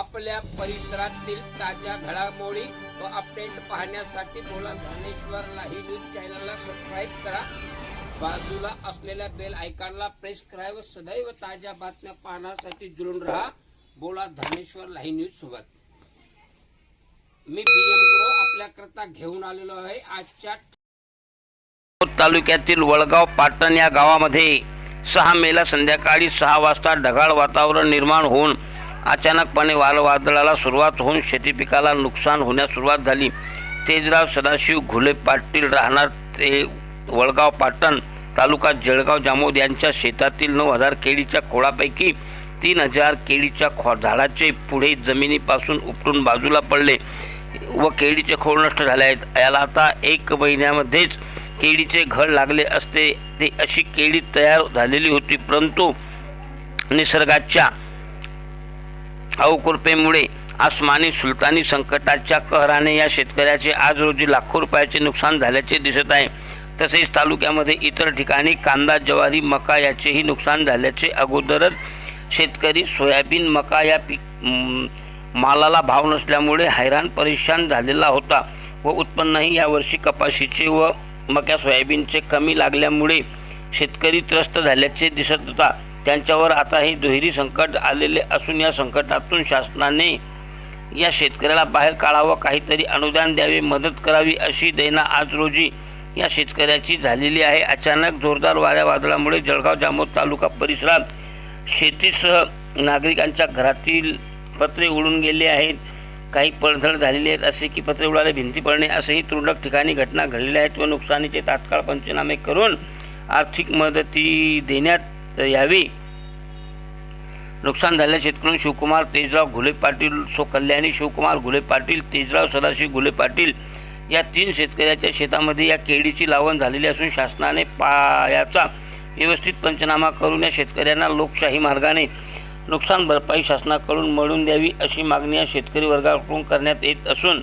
आपल्या परिसरातील ताज्या घडामोडी व अपडेट पाहण्यासाठी बोला धनेश्वर लाही न्यूज चॅनलला सबस्क्राईब करा. बाजूला असलेल्या बेल आयकॉनला प्रेस करा व सदैव ताज्या बातम्या पाहण्यासाठी जुळून राहा. बोला धनेश्वर लाही न्यूज सोबत. मी बी एम गुरु आपल्याकरता घेऊन आलेलो आहे आजच्या तालुक्यातील वळगाव पाटण या गावामध्ये सहा मेला संध्याकाळी सहा वाजता ढगाळ वातावरण निर्माण होऊन अचानकपणे वालवादळाला सुरुवात होऊन शेती पिकाला नुकसान होण्यास सुरुवात झाली. तेजराव सदाशिव घुले पाटील राहणार ते वळगाव पाटण तालुका जळगाव जामोद यांच्या शेतातील नऊ हजार केळीच्या खोळापैकी तीन हजार केळीच्या खो झाडाचे पुढे जमिनीपासून उपटून बाजूला पडले व केळीचे खोड नष्ट झाले आहेत. याला आता एक महिन्यामध्येच केळीचे घड लागले असते. ते अशी केळी तयार झालेली होती परंतु निसर्गाच्या अवकृपेमुळे आसमानी सुलतानी संकटाच्या कहराने या शेतकऱ्याचे आज रोजी लाखो रुपयाचे नुकसान झाल्याचे दिसत आहे. तसेच तालुक्यामध्ये इतर ठिकाणी कांदा ज्वारी मका याचेही नुकसान झाल्याचे अगोदरच शेतकरी सोयाबीन मका या पीक मालाला भाव नसल्यामुळे हैराण परेशान झालेला होता व उत्पन्नही यावर्षी कपाशीचे व मक्या सोयाबीनचे कमी लागल्यामुळे शेतकरी त्रस्त झाल्याचे दिसत होता. त्यांच्यावर आता हे दुहेरी संकट आलेले असून या संकटातून शासनाने या शेतकऱ्याला बाहेर काढावं काहीतरी अनुदान द्यावे मदत करावी अशी दैना आज रोजी या शेतकऱ्याची झालेली आहे. अचानक जोरदार वाऱ्या वादळामुळे जळगाव जामोद तालुका परिसरात शेतीसह नागरिकांच्या घरातील पत्रे उडून गेले आहेत. काही पडझड झालेली आहेत असे की पत्रे उडाले भिंती पडणे असेही तुरळक ठिकाणी घटना घडलेल्या आहेत व नुकसानीचे तात्काळ पंचनामे करून आर्थिक मदती देण्यात यावी नुकसान झालेल्या शेतकऱ्यांनी शिवकुमार तेजराव घुले पाटील सो कल्याणी शिवकुमार घुले पाटील तेजराव सदाशिव घुले पाटील या तीन शेतकऱ्याच्या शेतामध्ये या केळीची लावण झालेली असून शासनाने पायाचा व्यवस्थित पंचनामा करून या शेतकऱ्यांना लोकशाही मार्गाने नुकसान भरपाई शासनाकडून मिळून द्यावी अशी मागणी या शेतकरी वर्गाकडून करण्यात येत असून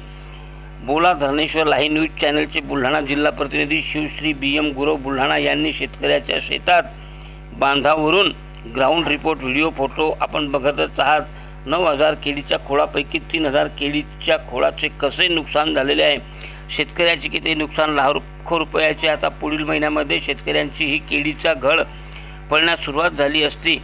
बोला धरणेश्वर लाही न्यूज चॅनलचे बुलढाणा जिल्हा प्रतिनिधी शिवश्री बी एम गुरव बुलढाणा यांनी शेतकऱ्याच्या शेतात बांधावरून ग्राउंड रिपोर्ट व्हिडिओ फोटो आपण बघतच आहात. नऊ हजार केळीच्या खोळापैकी तीन हजार केळीच्या खोळाचे कसे नुकसान झालेले आहे? शेतकऱ्याचे किती नुकसान? लाखो रुपयाचे आता पुढील महिन्यामध्ये शेतकऱ्यांची ही केळीचा घड पडण्यास सुरुवात झाली असती.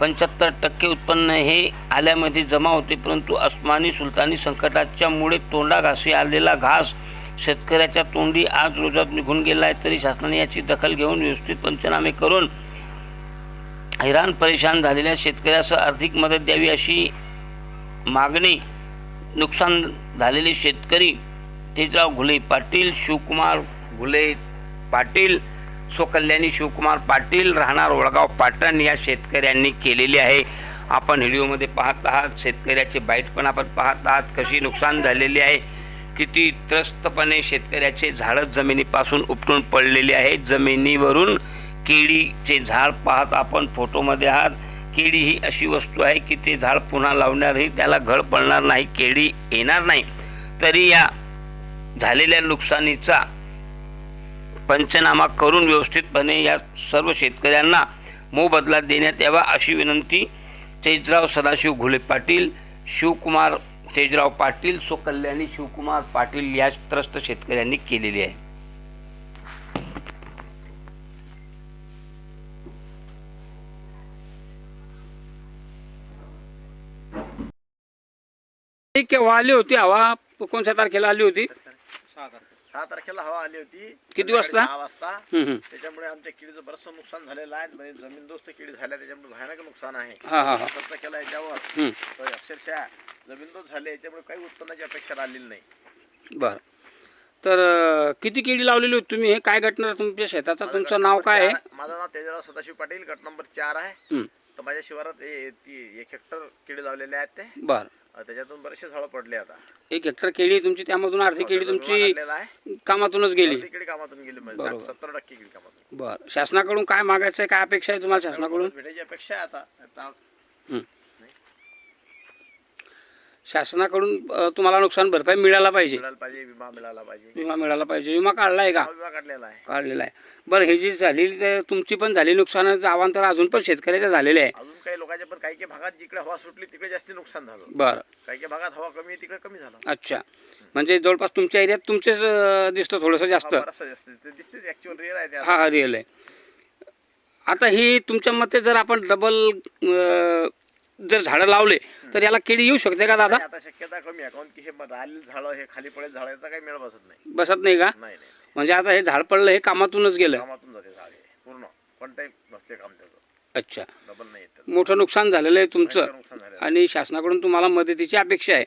पंच्याहत्तर टक्के उत्पन्न हे आल्यामध्ये जमा होते परंतु अस्मानी सुलतानी संकटाच्यामुळे तोंडाघासी आलेला घास शेतकऱ्याच्या तोंडी आज रोजात निघून गेला आहे तरी शासनाने याची दखल घेऊन व्यवस्थित पंचनामे करून हैराण परेशान झालेल्या शेतकऱ्यास आर्थिक मदत द्यावी अशी मागणी नुकसान झालेले शेतकरी तेजराव घुले पाटील शिवकुमार घुले पाटील स्वकल्याणी शिवकुमार पाटील राहणार वडगाव पाटण या शेतकऱ्यांनी केलेली आहे. आपण व्हिडिओमध्ये पाहत आहात शेतकऱ्याचे बाईट पण आपण पाहत आहात कशी नुकसान झालेली आहे किती त्रस्तपणे शेतकऱ्याचे झाडं जमिनीपासून उपटून पडलेले आहेत जमिनीवरून केळीचे झाड पाहत आपण फोटोमध्ये आहात. केळी ही अशी वस्तू आहे की ते झाड पुन्हा लावणारही त्याला घड पडणार नाही केळी येणार नाही. तरी या झालेल्या नुकसानीचा पंचनामा करून व्यवस्थितपणे या सर्व शेतकऱ्यांना मोबदला देण्यात यावा अशी विनंती तेजराव सदाशिव घुले पाटील शिवकुमार तेजराव पाटील सो कल्याणी शिवकुमार पाटील या त्रस्त शेतकऱ्यांनी केलेली आहे. ती केव्हा आली होती हवा कोणत्या तारखेला आली होती. सहा तारखेला हवा आली होती. किती वाजता? सहा वाजता. हम्म, हम्म. त्याच्यामुळे आमच्या केळीचं बरंचसं नुकसान झालेलं आहे. म्हणजे जमीनदोस्त केळी झाल्या त्याच्यामुळे भयानक नुकसान आहे. हा हा हा. खर्च केला याच्यावर हम्म. तर अक्षरशः जमीनदोस्त झाले याच्यामुळे काही उत्पन्नाची अपेक्षा राहिलेली नाही. बरं. तर अं, किती केळी लावलेली होती तुम्ही? हे काय घटना तुमच्या शेताचं? माझं तुमचं गट नाव नंबर काय आहे? चार- माझं नाव तेजराव सदाशिव पाटील गट नंबर चार आहे. हम्म. तर माझ्या शिवारात ए- ती एक हेक्टर केळी लावलेले आहेत ते. बरं. अं, त्याच्यातून बरेचसे झाडं पडले आता. एक हेक्टर केळी तुमची त्यामधून अर्धी केळी तुमची आहे. कामातूनच गेली. अर्धी केळी कामातून गेली म्हणजे बरोबर. सत्तर टक्के केळी कामातून. बरं. शासनाकडून काय मागायचं आहे काय अपेक्षा आहे तुम्हाला शासनाकडून? भेटायची अपेक्षा आहे आता. आता शासनाकडून तुम्हाला नुकसान भरपाई मिळायला पाहिजे. विमा मिळाला पाहिजे. विमा मिळाला पाहिजे. विमा काढला आहे का? हा विमा काढलेला आहे. काढलेला आहे. बरं हे जी झालेली ते तुमची पण झाली नुकसानाचं अवांतर अजून पण शेतकऱ्याच्या झालेले आहे. अजून काही लोकांच्या पण काही काही भागात जिकडे हवा सुटली तिकडे जास्त नुकसान झालं. बरं. काही काही भागात हवा कमी आहे तिकडे कमी झालं. अच्छा. म्हणजे जवळपास तुमच्या एरियात तुमचेच अ, दिसतं थोडंसं जास्त. हा बराचसा जास्त ते दिसतेच ऍक्च्युअल रिअल आहे ते हा रिअल आहे. आता ही तुमच्या मते जर आपण डबल जर झाडं लावले तर याला किडी येऊ शकते का दादा? आता शक्यता कमी आहे कारण की हे राहिलेलं झाडं हे खाली पडेल झाड याचा काही मेळ बसत नाही. बसत नाही का? नाही नाही म्हणजे आता हे झाड पडलं हे कामातूनच गेलं. कामातून जाते झाड हे पूर्ण. कोणताही नसते काम त्याचं. अच्छा. डबल नाही येत त्याचं. मोठं नुकसान झालेलं आहे तुमचं. नुकसान झालेलं. आणि शासनाकडून तुम्हाला मदतीची अपेक्षा आहे.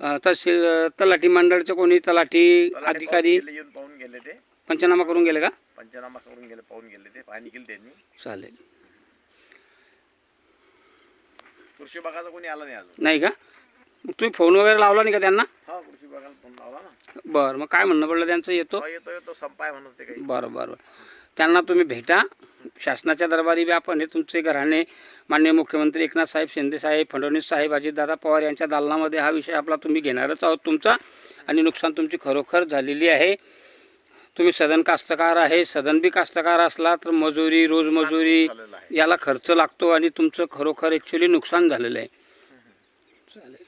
अ, तहसील तलाठी मंडळचं कोणी तलाठी अधिकारी पाहून गेले, येऊन पाहून गेले ते. पंचनामा करून गेले का? पंचनामा करून गेले पाहून गेले ते. पाहणी केली त्यांनी. चालेल. कृषी भागाचा कोणी आला नाही अजून. नाही का? मग तुम्ही फोन वगैरे लावला नाही का त्यांना? हा कृषी भागाला फोन लावला ना. बरं मग काय म्हणणं पडलं त्यांचं? येतो. हा, येतो येतो. संपाय म्हणत ते काही. बरं बरं त्यांना तुम्ही भेटा. शासनाच्या दरबारी बी आपण हे तुमचे घराणे माननीय मुख्यमंत्री एकनाथ साहेब शिंदे साहेब फडणवीस साहेब अजितदादा पवार यांच्या दालनामध्ये हा विषय आपला तुम्ही घेणारच आहोत तुमचा. आणि नुकसान तुमची खरोखर झालेली आहे. तुम्ही सदन कास्तकार आहे. सदन बी कास्तकार असला तर मजुरी रोजमजुरी झालेलं याला खर्च लागतो आणि तुमचं खरोखर ॲक्च्युली नुकसान झालेलं आहे. चालेल.